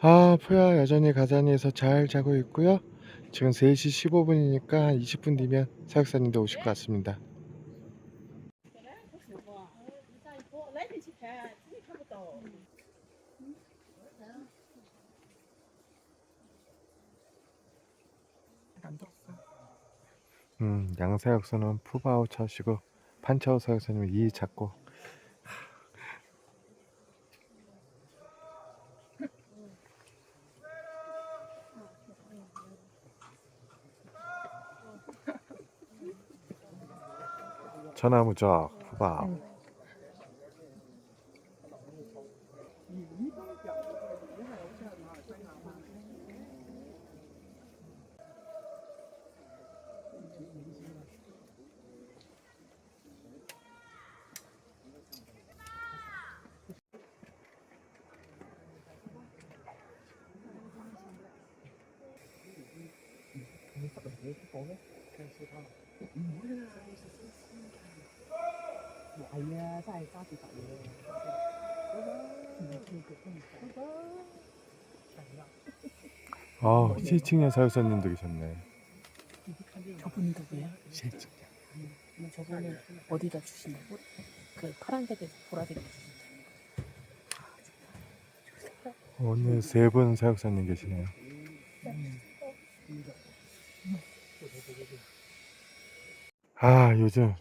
아, 포야 여전히 가자니에서 잘 자고 있고요. 지금 3시 15분이니까 20분 뒤면 사육사님도 오실 것 같습니다. 음, 양사역사는 푸바오 차시고 판차오 사역사님은 이 잡고 전화무적 푸바 뭐 알려사에 까지가 아, 시칭년 사유사님도 계셨네. 저분이 누구야? 시칭. 저분은 어디다 주시냐고? 그 파란색에서 보라색 주신다. 오늘 세 분 사육사님 계시네요. 아, 요즘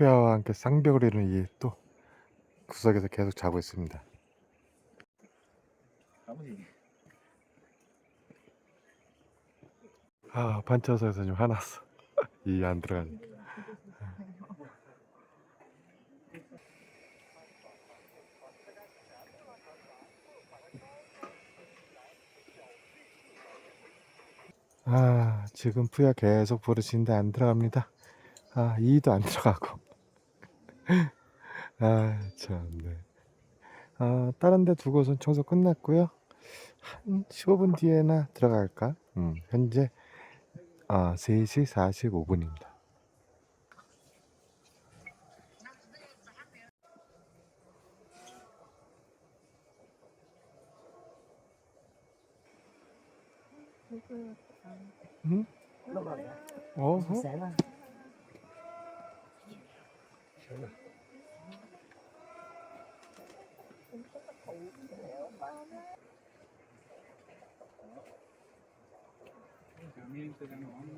푸야와 함께 쌍벽을 이루는 이 또 구석에서 계속 자고 있습니다. 아, 반차사에서 좀 화났어. 이 안 들어가니. 아, 지금 푸야 계속 부르시는데 안 들어갑니다. 아, 이도 안 들어가고. 아, 참 네. 아, 다른 데 두고선 청소 끝났고요. 한 15분 뒤에나 들어갈까? 음, 현재 아, 3시 45분입니다. 응? 어? 어? 미니트 되는 원.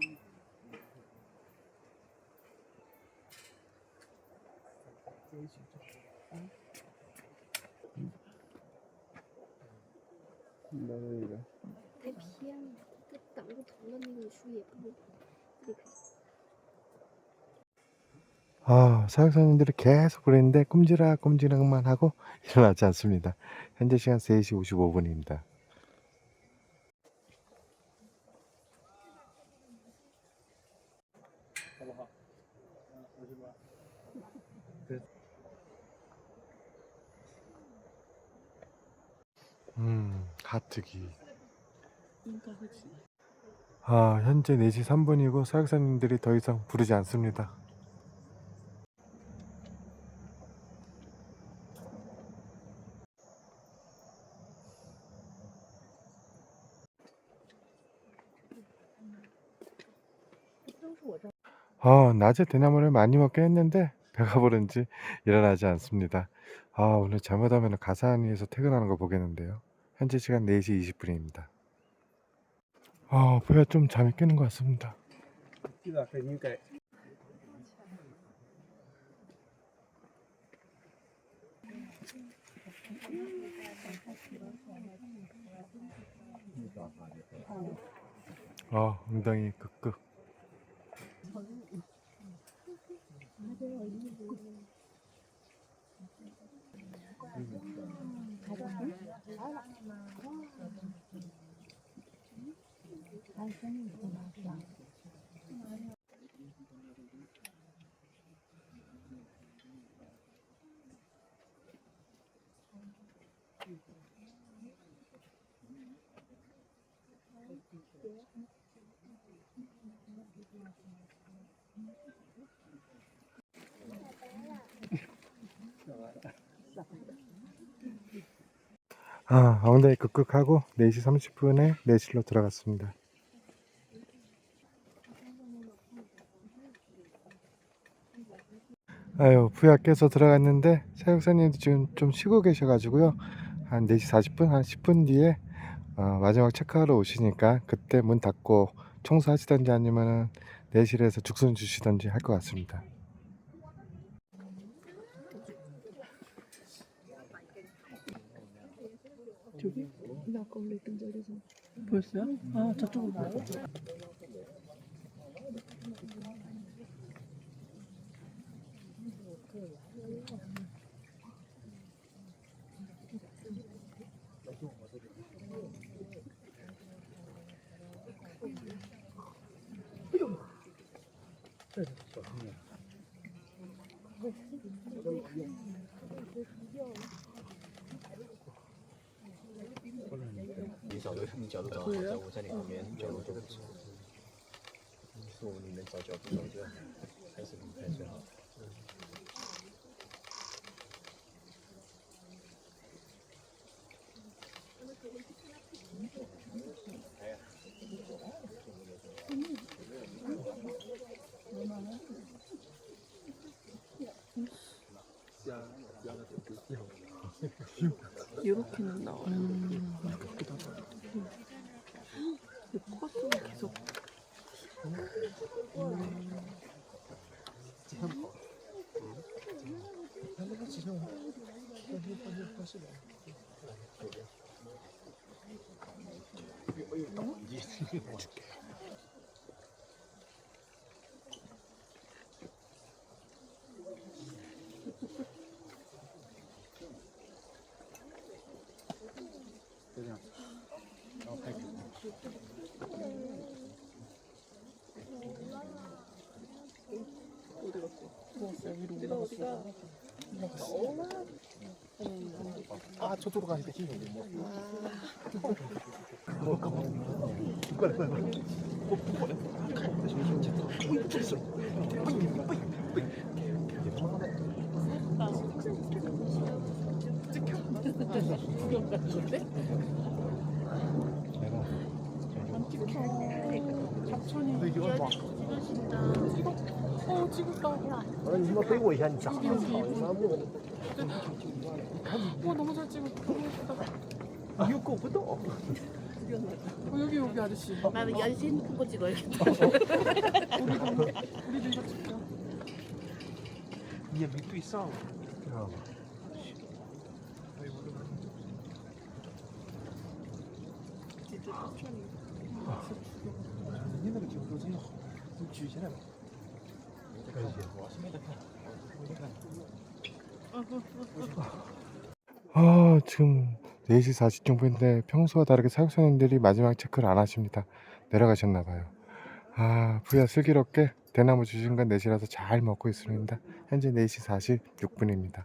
너무 이래. 내 비양 따뜻하고 덜러니는 주위에 아, 사육사님들이 계속 그랬는데 꼼지락꼼지락만 하고 일어나지 않습니다. 현재 시간 3시 55분입니다. 봐봐. 오지 마. 음, 가뜩이. 아, 현재 4시 3분이고 사역사님들이 더 이상 부르지 않습니다. 아, 낮에 대나무를 많이 먹긴 했는데 배가 부른지 일어나지 않습니다. 아, 오늘 잘못하면 가사니에서 퇴근하는 거 보겠는데요. 현재 시간 4시 20분입니다. 아, 뭐야 좀 잠이 깨는 것 같습니다. 아, 엉덩이 극극. 아, 엉덩이 극극하고 4시 30분에 내실로 들어갔습니다. 아유, 부야 깨서 들어갔는데 사육사님도 지금 좀 쉬고 계셔가지고요. 한 4시 40분, 한 10분 뒤에 어, 마지막 체크하러 오시니까 그때 문 닫고 청소하시던지 아니면은 내실에서 죽순 주시던지 할 것 같습니다. 저기? 벌써요? 아 저쪽으로 가. 이렇게는 나와요. 음, 그렇기도 하다. 코스는 계속 부었어요. 계속. 음. 아 저쪽으로 가니까 힘이 없네 어 찍었다. 어 啊你他妈背我一下你咋了？操你妈木！ 너무 잘 찍었다. 너무 예쁘다. 你又够不到。 어, 여기 여기 아저씨. 나는 연신 보고 찍어야겠다. 우리도 이거 찍자. 你也没对上。 你那个镜头真好，你举起来吧。 아, 지금 4시 40분인데 평소와 다르게 사육사님들이 마지막 체크를 안 하십니다. 내려가셨나 봐요. 아, 부야 슬기롭게 대나무 주신 건 내시라서 잘 먹고 있습니다. 현재 4시 46분입니다.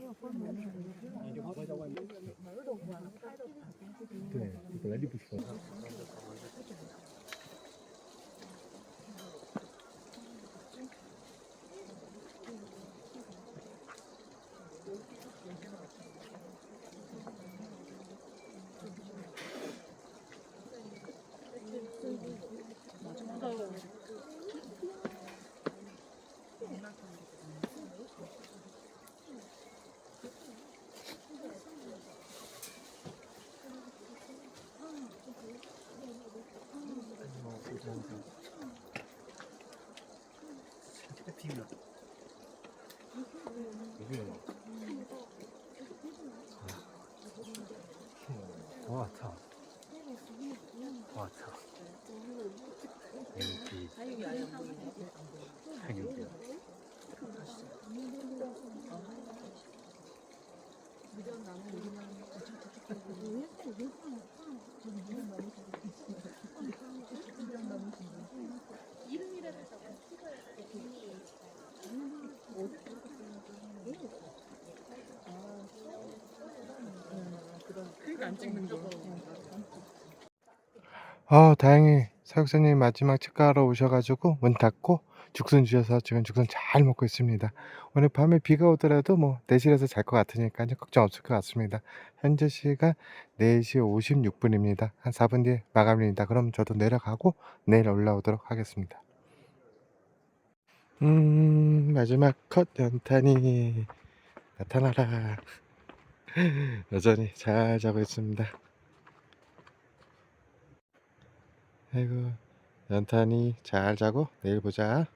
비벼. 비벼. 와, 차. 와, 차. 여기. 여기. 나는 우리만 어쩌고 저쩌고 저는 너무 많이 안 찍는 거. 아, 다행히 사육사님 마지막 치과하러 오셔가지고 문 닫고 죽순 주셔서 지금 죽순 잘 먹고 있습니다. 오늘 밤에 비가 오더라도 뭐 내실에서 잘 것 같으니까 걱정 없을 것 같습니다. 현재 시간 4시 56분입니다. 한 4분 뒤에 마감입니다. 그럼 저도 내려가고 내일 올라오도록 하겠습니다. 음, 마지막 컷 연탄이 나타나라. 여전히 잘 자고 있습니다. 아이고, 연탄이 잘 자고 내일 보자.